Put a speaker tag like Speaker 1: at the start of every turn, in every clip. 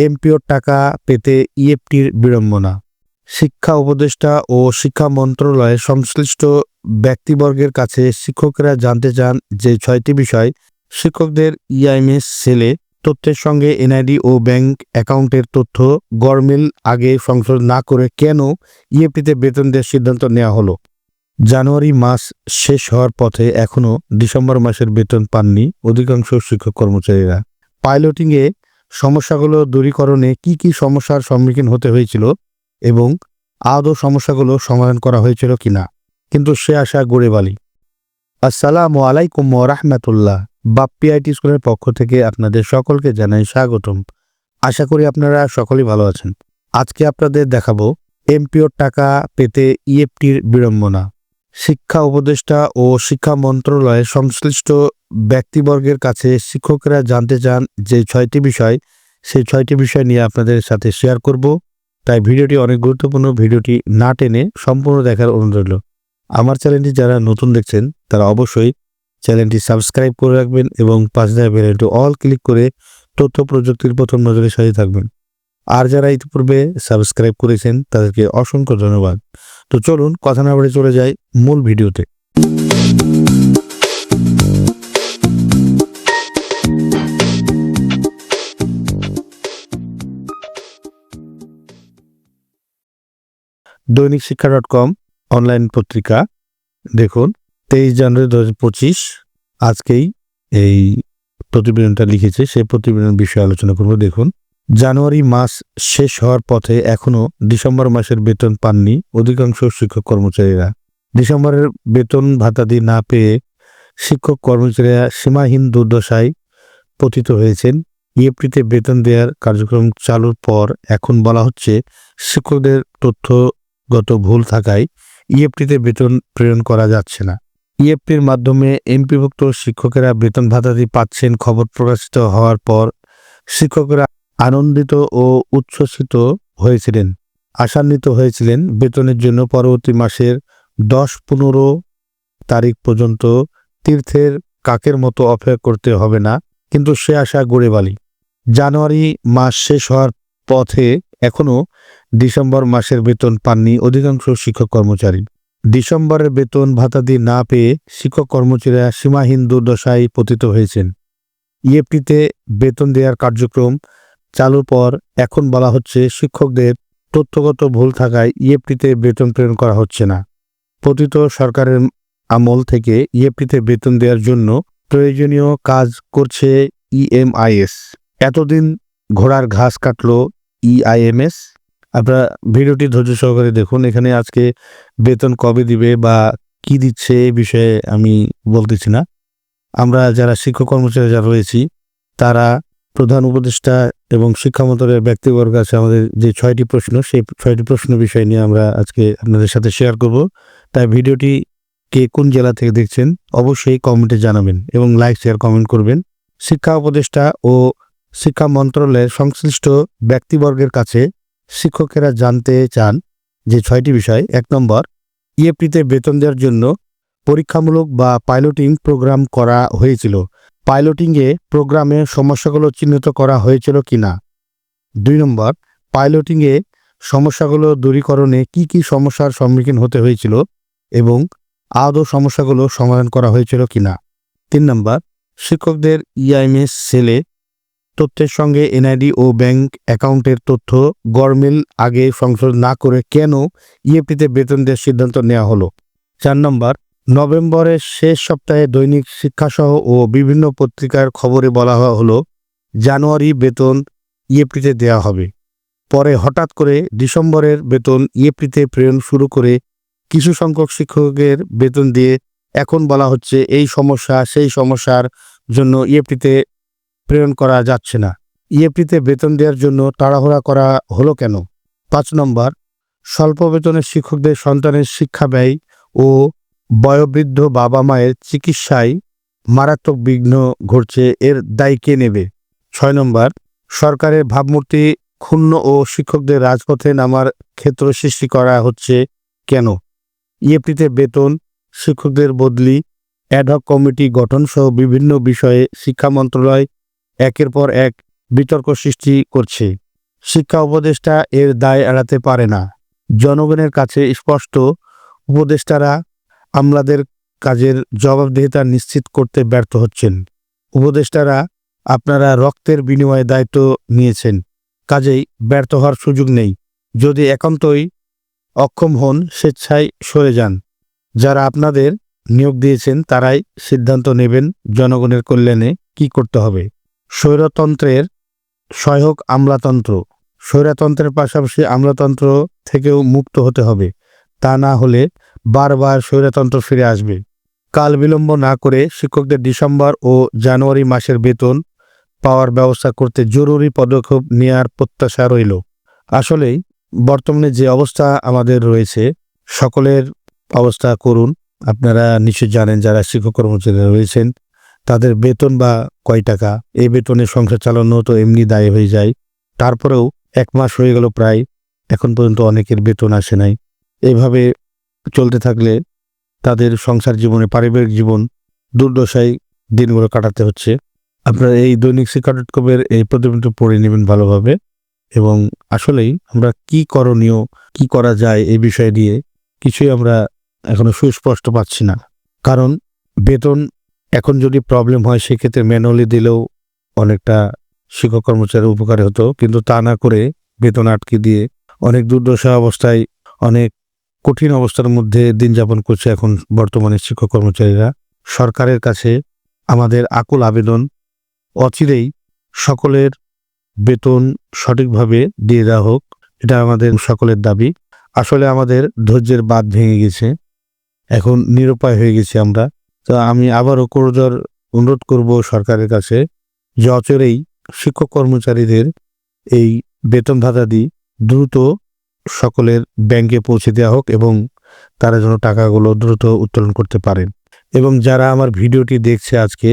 Speaker 1: এমপিওর টাকা পেতে ইএফটির বিড়ম্বনা। শিক্ষা উপদেষ্টা ও শিক্ষা মন্ত্রণালয়ের সংশ্লিষ্ট ব্যক্তিবর্গের কাছে শিক্ষকেরা জানতে চান যে ছয়টি বিষয় শিক্ষকদের ইআইএমএস সেলে তথ্যের সঙ্গে এনআইডি ও ব্যাংক অ্যাকাউন্টের তথ্য গরমিল আগে সংশোধন না করে কেন ইএফটিতে বেতন দেওয়ার সিদ্ধান্ত নেওয়া হলো। জানুয়ারি মাস শেষ হওয়ার পথে এখনও ডিসেম্বর মাসের বেতন পাননি অধিকাংশ শিক্ষক কর্মচারীরা। পাইলটিংয়ে সমস্যাগুলো দূরীকরণে কি কি সমস্যার সম্মুখীন হতে হয়েছিল এবং আদৌ সমস্যাগুলো সমাধান করা হয়েছিল কিনা। কিন্তু সে আশা গড়ে বালি। আসসালামু আলাইকুম রাহমাতুল্লাহ। বাপ্পি আইটি স্কুলের পক্ষ থেকে আপনাদের সকলকে জানাই স্বাগতম। আশা করি আপনারা সকলেই ভালো আছেন। আজকে আপনাদের দেখাবো এমপিওর টাকা পেতে ইএফটির বিড়ম্বনা। শিক্ষা উপদেষ্টা ও শিক্ষা মন্ত্রণালয়ের সংশ্লিষ্ট ব্যক্তিবর্গের কাছে শিক্ষকেরা জানতে চান যে ছয়টি বিষয়, সেই ছয়টি বিষয় নিয়ে আপনাদের সাথে শেয়ার করব। তাই ভিডিওটি অনেক গুরুত্বপূর্ণ, ভিডিওটি না টেনে সম্পূর্ণ দেখার অনুরোধ রইল। আমার চ্যানেলটি যারা নতুন দেখছেন, তারা অবশ্যই চ্যানেলটি সাবস্ক্রাইব করে রাখবেন এবং পাশে থাকা বেলটি অল ক্লিক করে তথ্য প্রযুক্তির প্রথম নজরের সাথে থাকবেন। আর যারা ইতিপূর্বে সাবস্ক্রাইব করেছেন, তাদেরকে অসংখ্য ধন্যবাদ। তো চলুন কথা না বলে চলে যাই মূল ভিডিওতে। দৈনিক শিক্ষা ডট কম অনলাইন পত্রিকা, দেখুন, তেইশ জানুয়ারি দু হাজার পঁচিশ, আজকেই এই প্রতিবেদনটা লিখেছে, সেই প্রতিবেদন বিষয়ে আলোচনা করব, দেখুন। জানুয়ারি মাস শেষ হওয়ার পথে এখনও ডিসেম্বর মাসের বেতন পাননি অধিকাংশ শিক্ষক কর্মচারীরা। ডিসেম্বরের বেতন ভাতাদি না পেয়ে শিক্ষক কর্মচারীরা সীমাহীন দুর্দশায় পতিত হয়েছেন। ইএফটিতে বেতন দেওয়ার কার্যক্রম চালুর পর এখন বলা হচ্ছে শিক্ষকদের তথ্যগত ভুল থাকায় ইএফটিতে বেতন প্রেরণ করা যাচ্ছে না। ইএফটির মাধ্যমে এমপিভুক্ত শিক্ষকেরা বেতন ভাতাদি পাচ্ছেন খবর প্রকাশিত হওয়ার পর শিক্ষকরা আনন্দিত ও উচ্ছ্বসিত হয়েছিলেন। আশান্বিত হয়েছিলেন বেতনের জন্য পরবর্তী মাসের দশ পনেরো তারিখ পর্যন্ত তীর্থের কাকের মতো অপেক্ষা করতে হবে না, কিন্তু সে আশা গড়ে বালি। জানুয়ারি মাস শেষ হওয়ার পথে এখনও ডিসেম্বর মাসের বেতন পাননি অধিকাংশ শিক্ষক কর্মচারী। ডিসেম্বরের বেতন ভাতাদি না পেয়ে শিক্ষক কর্মচারীরা সীমাহীন দুর্দশায় পতিত হয়েছেন। ইএফটিতে বেতন দেওয়ার কার্যক্রম চালুর পর এখন বলা হচ্ছে শিক্ষকদের তথ্যগত ভুল থাকায় ইএফটিতে বেতন প্রেরণ করা হচ্ছে না। পতিত সরকারের আমল থেকে ইএফটিতে বেতন দেওয়ার জন্য প্রয়োজনীয় কাজ করছে ইএমআইএস। এতদিন ঘোড়ার ঘাস কাটলো ইআইএমএস। আপনারা ভিডিওটি ধৈর্য সহকারে দেখুন, এখানে আজকে বেতন কবে দিবে বা কি দিচ্ছে এ বিষয়ে আমি বলতেছি না। আমরা যারা শিক্ষক কর্মচারী যারা রয়েছি, তারা প্রধান উপদেষ্টা এবং শিক্ষা মন্ত্রণালয়ের ব্যক্তিবর্গ আছে আমাদের যে ছয়টি প্রশ্ন, সেই ছয়টি প্রশ্ন বিষয় নিয়ে আমরা আজকে আপনাদের সাথে শেয়ার করব। তাই ভিডিওটি কে কোন জেলা থেকে দেখছেন অবশ্যই কমেন্টে জানাবেন এবং লাইক শেয়ার কমেন্ট করবেন। শিক্ষা উপদেষ্টা ও শিক্ষা মন্ত্রণালয়ের সংশ্লিষ্ট ব্যক্তিবর্গের কাছে শিক্ষকেরা জানতে চান যে ছয়টি বিষয়। এক নম্বর ইএফটিতে বেতন দেওয়ার জন্য পরীক্ষামূলক বা পাইলটিং প্রোগ্রাম করা হয়েছিল। পাইলটিংয়ে প্রোগ্রামে সমস্যাগুলো চিহ্নিত করা হয়েছিল কিনা? দুই নম্বর, পাইলটিংয়ে সমস্যাগুলো দূরীকরণে কি কি সমস্যার সম্মুখীন হতে হয়েছিল এবং আদৌ সমস্যাগুলো সমাধান করা হয়েছিল কিনা? তিন নম্বর, শিক্ষকদের ইআইএমএস সেলে তথ্যের সঙ্গে এনআইডি ও ব্যাংক অ্যাকাউন্টের তথ্য গরমিল আগে সংশোধন না করে কেন ইএফটিতে বেতন দেওয়ার সিদ্ধান্ত নেওয়া হলো? চার নম্বর নভেম্বরের শেষ সপ্তাহে দৈনিক শিক্ষাসহ ও বিভিন্ন পত্রিকার খবরে বলা হলো, জানুয়ারি বেতন ইএফটিতে দেওয়া হবে। পরে হঠাৎ করে ডিসেম্বরের বেতন ইএফটিতে প্রেরণ শুরু করে কিছু সংখ্যক শিক্ষকের বেতন দিয়ে এখন বলা হচ্ছে এই সমস্যা, সেই সমস্যার জন্য ইএফটিতে প্রেরণ করা যাচ্ছে না। ইএফটিতে বেতন দেওয়ার জন্য তাড়াহুড়া করা হলো কেন? পাঁচ নম্বর, স্বল্প বেতনের শিক্ষকদের সন্তানের শিক্ষা ব্যয় ও বয়োবৃদ্ধ বাবা মায়ের চিকিৎসায় মারাত্মক বিঘ্ন ঘটছে, এর দায় কে নেবে? ছয় নম্বর, সরকারের ভাবমূর্তি ক্ষুণ্ণ ও শিক্ষকদের রাজপথে নামার ক্ষেত্র সৃষ্টি করা হচ্ছে কেন? ইএফটিতে বেতন, শিক্ষকদের বদলি অ্যাডহক কমিটি গঠন সহ বিভিন্ন বিষয়ে শিক্ষা মন্ত্রণালয় একের পর এক বিতর্ক সৃষ্টি করছে। শিক্ষা উপদেষ্টা এর দায় এড়াতে পারে না। জনগণের কাছে স্পষ্ট, উপদেষ্টারা আমলাদের কাজের জবাবদিহিতা নিশ্চিত করতে ব্যর্থ হচ্ছেন। উপদেষ্টারা আপনারা রক্তের বিনিময়ে দায়িত্ব নিয়েছেন, কাজেই ব্যর্থ হওয়ার সুযোগ নেই। যদি একান্তই অক্ষম হন, স্বেচ্ছায় সরে যান। যারা আপনাদের নিয়োগ দিয়েছেন, তারাই সিদ্ধান্ত নেবেন জনগণের কল্যাণে কি করতে হবে। স্বৈরতন্ত্রের সহায়ক আমলাতন্ত্র। স্বৈরতন্ত্রের পাশাপাশি আমলাতন্ত্র থেকেও মুক্ত হতে হবে। তা না হলে বারবার স্বৈরতন্ত্র ফিরে আসবে। কাল বিলম্ব না করে শিক্ষকদের ডিসেম্বর ও জানুয়ারি মাসের বেতন পাওয়ার ব্যবস্থা করতে জরুরি পদক্ষেপ নেওয়ার প্রত্যাশা রইল। আসলেই, বর্তমানে যে অবস্থা আমাদের রয়েছে, সকলের অবস্থা করুন। আপনারা নিশ্চয় জানেন যারা শিক্ষক কর্মচারীরা রয়েছেন, তাদের বেতন বা কয় টাকা, এই বেতনে সংসার চালানো তো এমনি দায়ী হয়ে যায়। তারপরেও এক মাস হয়ে গেল প্রায়, এখন পর্যন্ত অনেকের বেতন আসে নাই। এইভাবে চলতে থাকলে তাদের সংসার জীবনে, পারিবারিক জীবন দুর্দশায় দিনগুলো কাটাতে হচ্ছে। আপনারা এই দৈনিক শিক্ষা ডট কমের এই প্রতিবেদনটা পড়ে নেবেন ভালোভাবে এবং আসলেই আমরা কি করণীয়, কি করা যায় এই বিষয় নিয়ে কিছুই আমরা এখনও সুস্পষ্ট পাচ্ছি না। কারণ বেতন এখন যদি প্রবলেম হয়, সেক্ষেত্রে ম্যানুয়ালি দিলেও অনেকটা শিক্ষক কর্মচারীর উপকারে হতো। কিন্তু তা না করে বেতন আটকে দিয়ে অনেক দুর্দশা অবস্থায় অনেক কঠিন অবস্থার মধ্যে দিন যাপন করছে এখন বর্তমানে শিক্ষক কর্মচারীরা। সরকারের কাছে আমাদের আকুল আবেদন, অচিরেই সকলের বেতন সঠিকভাবে দিয়ে দেওয়া হোক, এটা আমাদের সকলের দাবি। আসলে আমাদের ধৈর্যের বাঁধ ভেঙে গেছে, এখন নিরুপায় হয়ে গেছি আমরা। তো আমি আবারও করজোর অনুরোধ করব সরকারের কাছে যে অচরেই শিক্ষক কর্মচারীদের এই বেতন ভাতাদি দ্রুত সকলের ব্যাংকে পৌঁছে দেওয়া হোক এবং তারা যেন টাকাগুলো দ্রুত উত্তোলন করতে পারেন। এবং যারা আমার ভিডিওটি দেখছে আজকে,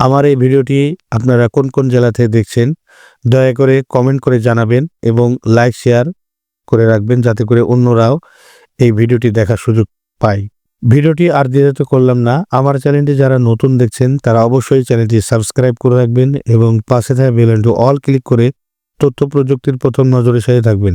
Speaker 1: আমার এই ভিডিওটি আপনারা কোন কোন জেলা থেকে দেখছেন, দয়া করে কমেন্ট করে জানাবেন এবং লাইক শেয়ার করে রাখবেন যাতে করে অন্যরাও এই ভিডিওটি দেখার সুযোগ পায়। ভিডিওটি আর দীর্ঘত করলাম না, আমার চ্যানেলটি যারা নতুন দেখছেন, তারা অবশ্যই চ্যানেলটি সাবস্ক্রাইব করে রাখবেন এবং পাশে থাকা বেলনটি অল ক্লিক করে তথ্য প্রযুক্তির প্রথম নজরের সাথে থাকবেন।